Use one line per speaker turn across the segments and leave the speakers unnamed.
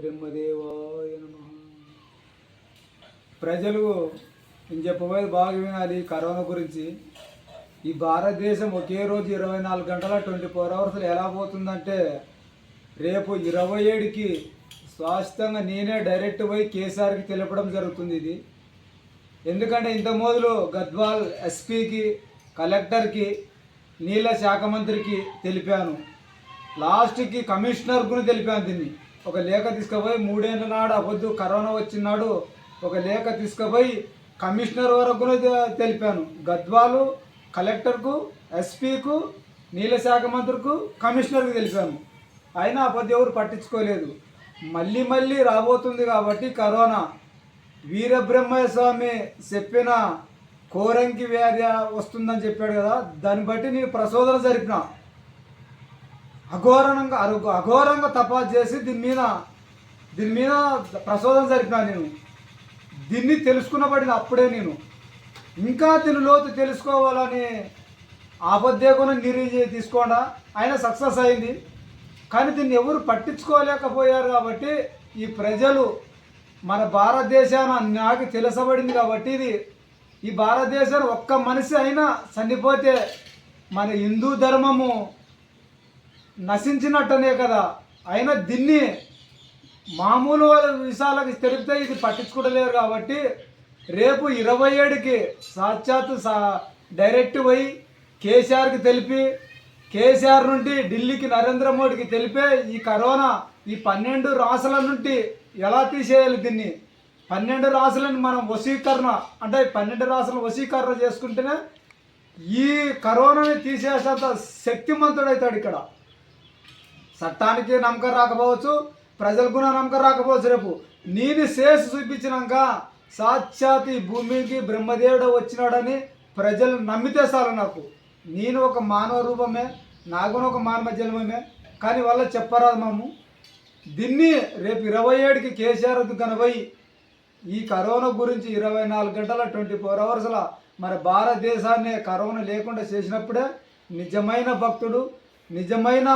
బ్రహ్మదేవాయ నమ. ప్రజలు నేను చెప్పబోయేది బాగా వినాలి కరోనా గురించి. ఈ భారతదేశం ఒకే రోజు ఇరవై నాలుగు గంటల ట్వంటీ ఫోర్ అవర్స్లో ఎలా పోతుందంటే రేపు ఇరవై ఏడుకి స్వాస్థంగా నేనే డైరెక్ట్ పోయి కేసీఆర్కి తెలపడం జరుగుతుంది ఇది. ఎందుకంటే ఇంత మొదలు గద్వాల్ ఎస్పీకి కలెక్టర్కి నీళ్ళ శాఖ మంత్రికి తెలిపాను. లాస్ట్కి కమిషనర్ కూడా తెలిపాను దీన్ని. ఒక లేఖ తీసుకుపోయి మూడేళ్ళ నాడు అబద్దు కరోనా వచ్చినాడు ఒక లేఖ తీసుకుపోయి కమిషనర్ వరకు కూడా తెలిపాను. గద్వాలు కలెక్టర్కు ఎస్పీకు నీళ్ళ శాఖ మంత్రికు కమిషనర్కి తెలిపాను. అయినా అబద్ధం ఎవరు పట్టించుకోలేదు. మళ్ళీ మళ్ళీ రాబోతుంది కాబట్టి కరోనా. వీరబ్రహ్మయ్య స్వామి చెప్పిన కోరంకి వ్యాధి వస్తుందని చెప్పాడు కదా దాన్ని బట్టి నేను ప్రసోదన జరిపిన. అఘోరంగా అఘోరంగా తపా చేసి దీని మీద దీని మీద ప్రసోదం జరిపినా నేను. దీన్ని తెలుసుకున్నబడిన అప్పుడే నేను. ఇంకా దీని లోతు తెలుసుకోవాలని ఆపద్దేకుని నిర్ణయం తీసుకోండా. ఆయన సక్సెస్ అయింది. కానీ దీన్ని ఎవరు పట్టించుకోలేకపోయారు కాబట్టి ఈ ప్రజలు మన భారతదేశాన నాకు తెలుసబడింది కాబట్టి ఇది ఈ భారతదేశం ఒక్క మనిషి అయినా చనిపోతే మన హిందూ ధర్మము నశించినట్టనే కదా. అయినా దీన్ని మామూలు విషయాలకు తెలిపితే ఇది పట్టించుకోలేరు కాబట్టి రేపు ఇరవై ఏడుకి సాక్షాత్ సా డైరెక్ట్ పోయి కేసీఆర్కి తెలిపి కేసీఆర్ నుండి ఢిల్లీకి నరేంద్ర మోడీకి తెలిపే ఈ కరోనా ఈ పన్నెండు రాసుల నుండి ఎలా తీసేయాలి దీన్ని? పన్నెండు రాసులను మనం వశీకరణ అంటే పన్నెండు రాసులను వశీకరణ చేసుకుంటేనే ఈ కరోనాని తీసేసేంత శక్తిమంతుడవుతాడు ఇక్కడ. చట్టానికి నమ్మకం రాకపోవచ్చు ప్రజలకు కూడా నమ్మకం రాకపోవచ్చు రేపు. నేను చేసి చూపించినాక సాక్షాత్ ఈ భూమికి బ్రహ్మదేవుడు వచ్చినాడని ప్రజలు నమ్మితే చాలు నాకు. నేను ఒక మానవ రూపమే నాకు ఒక మానవ జన్మమే కానీ వాళ్ళ చెప్పరాదు మాము. దీన్ని రేపు ఇరవై ఏడుకి కేసీఆర్ కనబోయి ఈ కరోనా గురించి ఇరవై నాలుగు గంటల ట్వంటీ ఫోర్ అవర్స్ల మన భారతదేశాన్ని కరోనా లేకుండా చేసినప్పుడే నిజమైన భక్తుడు నిజమైన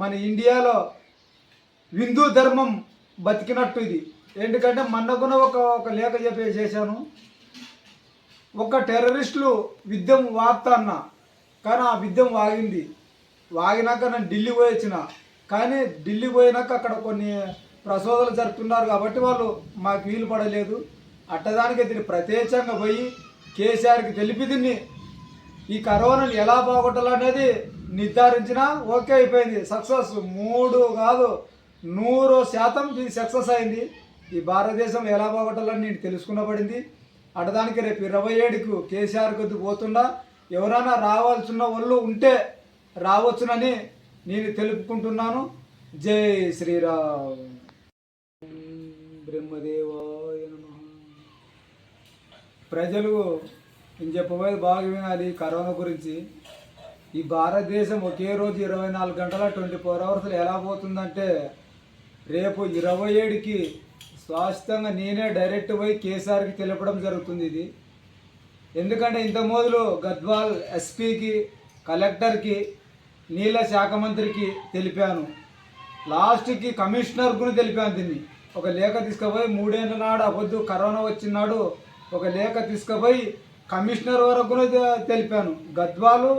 మన ఇండియాలో హిందూ ధర్మం బతికినట్టు ఇది. ఎందుకంటే మొన్నకున్న ఒక ఒక లేఖ చెప్పి చేశాను. ఒక టెర్రరిస్టులు విద్యం వార్త అన్న కానీ ఆ విద్యం వాగింది. వాగినాక నేను ఢిల్లీ పోయొచ్చిన కానీ ఢిల్లీ పోయినాక అక్కడ కొన్ని ప్రసోదలు జరుపుతున్నారు కాబట్టి వాళ్ళు మాకు వీలు పడలేదు. అట్టదానికి దీన్ని ప్రత్యేకంగా పోయి కేసీఆర్కి తెలిపి దీన్ని ఈ కరోనాని ఎలా పోగొట్టాలనేది నిర్ధారించిన ఓకే అయిపోయింది. సక్సెస్ మూడు కాదు నూరు శాతం ఇది సక్సెస్ అయింది. ఈ భారతదేశం ఎలా పోగొట్టాలని నేను తెలుసుకున్నబడింది అటదానికి రేపు ఇరవై ఏడుకు కేసీఆర్ కొద్ది పోతుండా ఎవరైనా రావాల్సిన వాళ్ళు ఉంటే రావచ్చునని నేను తెలుపుకుంటున్నాను. జై శ్రీరామ్. బ్రహ్మదేవాయ ప్రజలు నేను చెప్పబోయేది బాగా వినాలి కరోనా గురించి. ఈ భారతదేశం ఒకే రోజు ఇరవై నాలుగు గంటల ట్వంటీ ఫోర్ అవర్స్లో ఎలా పోతుందంటే రేపు ఇరవై ఏడుకి స్వాస్థంగా నేనే డైరెక్ట్ పోయి కేసీఆర్కి తెలపడం జరుగుతుంది ఇది. ఎందుకంటే ఇంత మొదలు గద్వాల్ ఎస్పీకి కలెక్టర్కి నీళ్ళ శాఖ మంత్రికి తెలిపాను. లాస్ట్కి కమిషనర్ కూడా తెలిపాను దీన్ని. ఒక లేఖ తీసుకుపోయి మూడేళ్ళ నాడు అవద్దు కరోనా వచ్చినాడు ఒక లేఖ తీసుకుపోయి కమిషనర్ వరకు కూడా తెలిపాను. గద్వాలు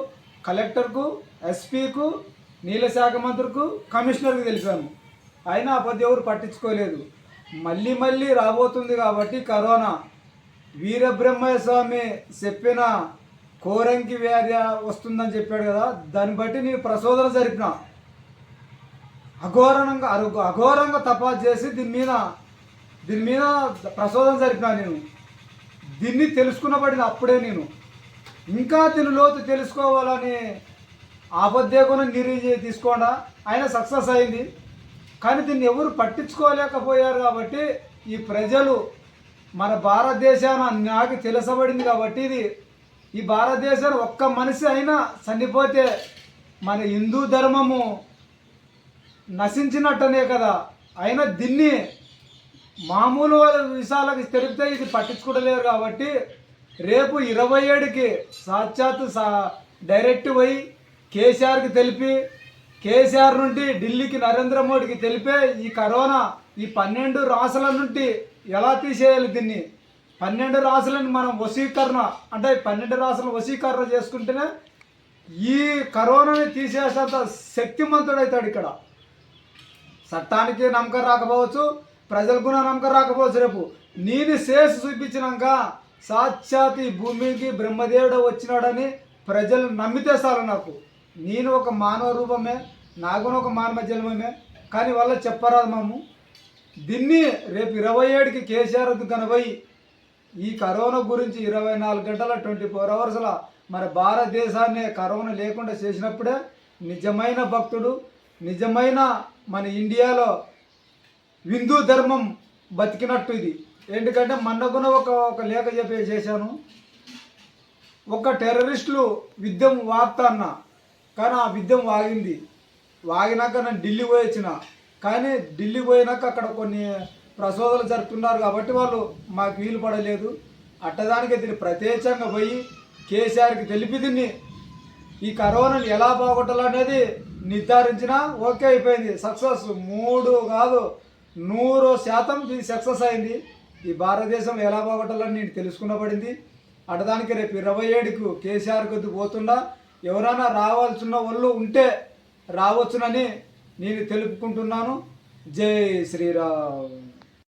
కలెక్టర్కు ఎస్పీకు నీళ్ళ శాఖ మంత్రికి కమిషనర్కి తెలిపాను. అయినా ప్రతి ఎవరు పట్టించుకోలేదు. మళ్ళీ మళ్ళీ రాబోతుంది కాబట్టి కరోనా. వీరబ్రహ్మయ్య స్వామి చెప్పిన కోరంకి వ్యాధి వస్తుందని చెప్పాడు కదా దాన్ని బట్టి నేను ప్రశోధన జరిపిన. అఘోరంగా అరు- అఘోరంగా తపా చేసి దీని మీద దీని మీద ప్రశోధన జరిపిన నేను. దీన్ని తెలుసుకున్నబడింది అప్పుడే నేను. ఇంకా దీని లోతు తెలుసుకోవాలని కూడా నిరీ తీసుకోండా. ఆయన సక్సెస్ అయింది. కానీ దీన్ని ఎవరు పట్టించుకోలేకపోయారు కాబట్టి ఈ ప్రజలు మన భారతదేశాన నాకు తెలుసబడింది కాబట్టి ఇది. ఈ భారతదేశం ఒక్క మనిషి అయినా చనిపోతే మన హిందూ ధర్మము నశించినట్టనే కదా. అయినా దీన్ని మామూలు విషయాలకు తెలిపితే ఇది పట్టించుకోలేరు కాబట్టి రేపు ఇరవై ఏడుకి సాక్షాత్ సా డైరెక్ట్ పోయి కేసీఆర్కి తెలిపి కేసీఆర్ నుండి ఢిల్లీకి నరేంద్ర మోడీకి తెలిపే ఈ కరోనా ఈ పన్నెండు రాసుల నుండి ఎలా తీసేయాలి దీన్ని? పన్నెండు రాసులను మనం వశీకరణ అంటే పన్నెండు రాసులను వశీకరణ చేసుకుంటేనే ఈ కరోనాని తీసేసేంత శక్తిమంతుడవుతాడు ఇక్కడ. చట్టానికి నమ్మకం రాకపోవచ్చు ప్రజలకు నమ్మకం రాకపోవచ్చు రేపు. నేను చేసి చూపించినాక సాక్షాత్ ఈ భూమికి బ్రహ్మదేవుడు వచ్చినాడని ప్రజలు నమ్మితే సార్ నాకు. నేను ఒక మానవ రూపమే నాగును ఒక మానవ జన్మమే కానీ వాళ్ళ చెప్పరాదు మాము. దీన్ని రేపు ఇరవై ఏడుకి కేసీఆర్ కనబోయి ఈ కరోనా గురించి ఇరవై నాలుగు గంటల ట్వంటీ ఫోర్ అవర్స్లో మరి భారతదేశాన్ని కరోనా లేకుండా చేసినప్పుడే నిజమైన భక్తుడు నిజమైన మన ఇండియాలో హిందూ ధర్మం బతికినట్టు ఇది. ఎందుకంటే మొన్న ఒక ఒక లేఖ చెప్పి చేశాను. ఒక టెర్రరిస్టులు విద్యం వాగుతాన్న అన్న కానీ ఆ విద్యం వాగింది. వాగినాక నేను ఢిల్లీ పోయొచ్చిన కానీ ఢిల్లీ పోయినాక అక్కడ కొన్ని ప్రసోదలు జరుపుతున్నారు కాబట్టి వాళ్ళు మాకు వీలు పడలేదు. అట్టదానికి దీన్ని ప్రత్యేకంగా పోయి కేసీఆర్కి తెలిపి దీన్ని ఈ కరోనాని ఎలా పోగొట్టాలనేది నిర్ధారించిన ఓకే అయిపోయింది. సక్సెస్ మూడు కాదు నూరు శాతం ఇది సక్సెస్ అయింది. ఈ భారతదేశం ఎలా పోగొట్టాలని నేను తెలుసుకున్నబడింది అడదానికి రేపు ఇరవై ఏడుకు కేసీఆర్ కొద్ది పోతుండా ఎవరైనా రావాల్సిన వాళ్ళు ఉంటే రావచ్చునని నేను తెలుపుకుంటున్నాను. జై శ్రీరామ్.